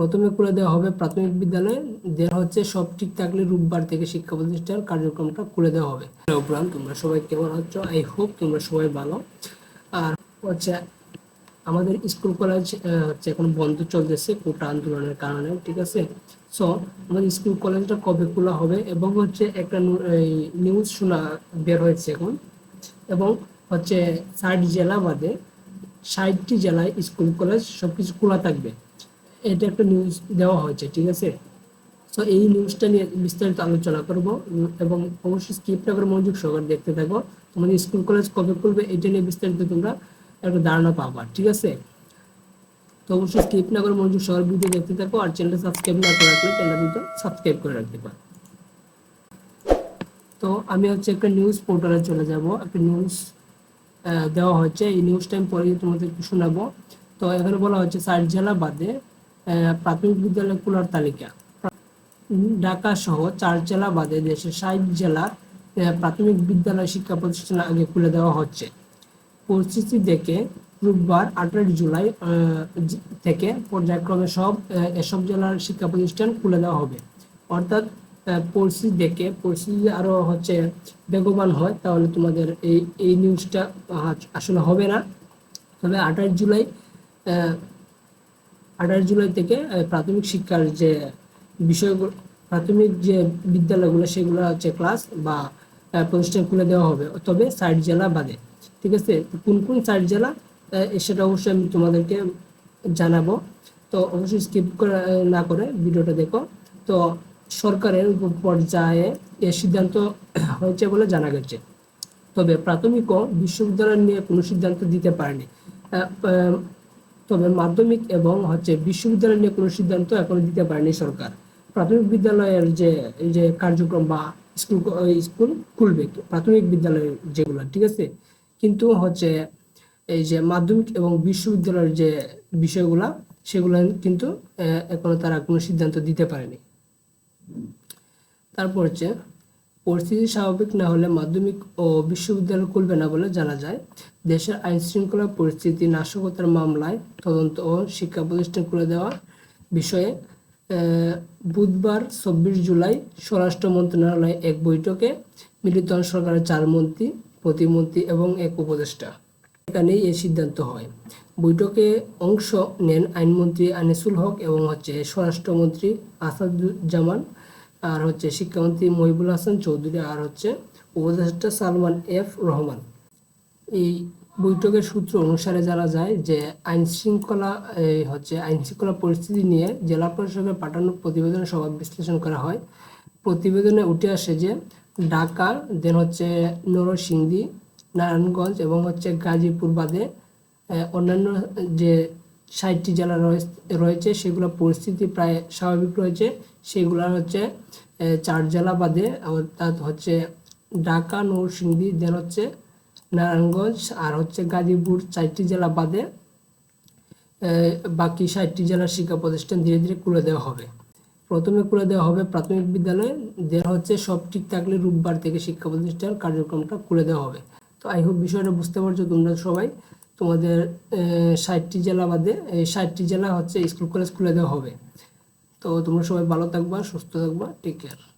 প্রথমে খুলে দেওয়া হবে প্রাথমিক বিদ্যালয়। দেন হচ্ছে সব ঠিক থাকলে রোববার থেকে শিক্ষা প্রতিষ্ঠান কার্যক্রমটা খুলে দেওয়া হবে। অব্রাম তোমরা সবাই কেমন আছো? আই হোপ তোমরা সবাই ভালো। আর হচ্ছে আমাদের স্কুল কলেজ হচ্ছে এখন বন্ধ চলতেছে কোটা আন্দোলনের কারণে, ঠিক আছে? সো আমাদের স্কুল কলেজটা কবে খোলা হবে এবং হচ্ছে একটা নিউজ শোনা বের হয়েছে এখন। এবং হচ্ছে ষাট জেলা বাদে ষাটটি জেলায় স্কুল কলেজ সবকিছু খোলা থাকবে। এটা একটা নিউজ দেওয়া হয়েছে, ঠিক আছে? সো এই নিউজটা নিয়ে বিস্তারিত আলোচনা করব এবং অবশ্যই স্কিপ করে মনোযোগ সহকারে দেখতে থাকো। তোমাদের স্কুল কলেজ কবে খুলবে এটা নিয়ে বিস্তারিত তোমরা একটা ধারণা পাবা, ঠিক আছে? তো অবশ্যই স্কিপ না করে মনোযোগ সহকারে ভিডিও দেখতে থাকো আর চ্যানেলটা সাবস্ক্রাইব না করে রাখলে চ্যানেলটা কিন্তু সাবস্ক্রাইব করে রাখতে পারো। তো আমি হচ্ছে একটা নিউজ পোর্টালে চলে যাব, একটা নিউজ দেওয়া হচ্ছে এই নিউজটা আমি পরে তোমাদের শোনাবো। তো এখানে বলা হচ্ছে ষাট জেলা বাদে প্রাথমিক বিদ্যালয় খোলার তালিকা। ঢাকা সহ চার জেলা বাদে দেশের ষাট জেলার প্রাথমিক বিদ্যালয় শিক্ষা প্রতিষ্ঠান আগে খুলে দেওয়া হচ্ছে। পরিস্থিতি দেখে রোববার আঠারো জুলাই থেকে পর্যায়ক্রমে সব এসব জেলার শিক্ষা প্রতিষ্ঠান খুলে দেওয়া হবে। অর্থাৎ পরিস্থিতি দেখে পরিস্থিতি আরও হচ্ছে বেগবান হয়, তাহলে তোমাদের এই এই নিউজটা আসলে হবে না। তবে আঠাশ জুলাই আঠাশ জুলাই থেকে প্রাথমিক শিক্ষার যে বিষয়গুলো, প্রাথমিক যে বিদ্যালয়গুলো, সেগুলো হচ্ছে ক্লাস বা প্রতিষ্ঠান খুলে দেওয়া হবে। তবে সাইড জেলা বাদে, ঠিক আছে? কোন কোন সাইড জেলা? সেটা অবশ্যই আমি তোমাদেরকে জানাব। তো অবশ্যই স্কিপ করে না করে ভিডিওটা দেখো। তো সরকারের পর্যায়ে এ সিদ্ধান্ত হয়েছে বলে জানা গেছে। তবে প্রাথমিক ও বিশ্ববিদ্যালয় নিয়ে কোনো সিদ্ধান্ত দিতে পারেনি। তবে মাধ্যমিক এবং হচ্ছে বিশ্ববিদ্যালয় নিয়ে কোনো সিদ্ধান্ত এখনও দিতে পারেনি সরকার। প্রাথমিক বিদ্যালয়ের যে যে কার্যক্রম বা স্কুল স্কুল খুলবে, প্রাথমিক বিদ্যালয়ের যেগুলো, ঠিক আছে? কিন্তু হচ্ছে এই যে মাধ্যমিক এবং বিশ্ববিদ্যালয়ের যে বিষয়গুলা, সেগুলো কিন্তু এখনও তারা কোনো সিদ্ধান্ত দিতে পারেনি। তারপর হচ্ছে পরিস্থিতি স্বাভাবিক না হলে মাধ্যমিক ও বিশ্ববিদ্যালয় খুলবে না বলে জানা যায়। দেশের আইন শৃঙ্খলা পরিস্থিতি, নাশকতার মামলায় তদন্ত ও শিক্ষা প্রতিষ্ঠান খুলে দেওয়ার বিষয়ে বুধবার চব্বিশ জুলাই স্বরাষ্ট্র মন্ত্রণালয়ে এক বৈঠকে মিলিত সরকারের চার মন্ত্রী, প্রতিমন্ত্রী এবং এক উপদেষ্টা। এখানেই এই সিদ্ধান্ত হয়। বৈঠকে অংশ নেন আইনমন্ত্রী আনিসুল হক এবং হচ্ছে স্বরাষ্ট্রমন্ত্রী আসাদুজ্জামান। আর হচ্ছে শিক্ষামন্ত্রী মহিবুল হাসান চৌধুরী, আর হচ্ছে উপদেষ্টা সালমান এফ রহমান। এই বৈঠকের সূত্র অনুসারে জানা যায় যে আইন শৃঙ্খলা হচ্ছে আইন শৃঙ্খলা পরিস্থিতি নিয়ে জেলা প্রশাসকের পাঠানো প্রতিবেদনে সভা বিশ্লেষণ করা হয়। প্রতিবেদনে উঠে আসে যে ঢাকা দেন হচ্ছে নরসিংদী, নারায়ণগঞ্জ এবং হচ্ছে গাজীপুর বাদে অন্যান্য যে ষাটটি জেলা রয়েছে- সেগুলো পরিস্থিতি প্রায় স্বাভাবিক রয়েছে। সেগুলো হচ্ছে চার জেলা বাদে অর্থাৎ হচ্ছে ঢাকা, নরসিংদী, দেন হচ্ছে নারায়ণগঞ্জ আর হচ্ছে গাজীপুর চারটি জেলা বাদে বাকি ষাটটি জেলার শিক্ষা প্রতিষ্ঠান ধীরে ধীরে খুলে দেওয়া হবে। প্রথমে খুলে দেওয়া হবে প্রাথমিক বিদ্যালয়, দেন হচ্ছে সব ঠিক থাকলে রোববার থেকে শিক্ষা প্রতিষ্ঠান কার্যক্রমটা খুলে দেওয়া হবে। তো আই হোপ বিষয়টা বুঝতে পারছ তোমরা সবাই। তোমাদের ষাটটি জেলা বাদে এই ষাটটি জেলা হচ্ছে স্কুল, কলেজ খুলে দেওয়া হবে। তো তোমরা সবাই ভালো থাকবা, সুস্থ থাকবা টেক কেয়ার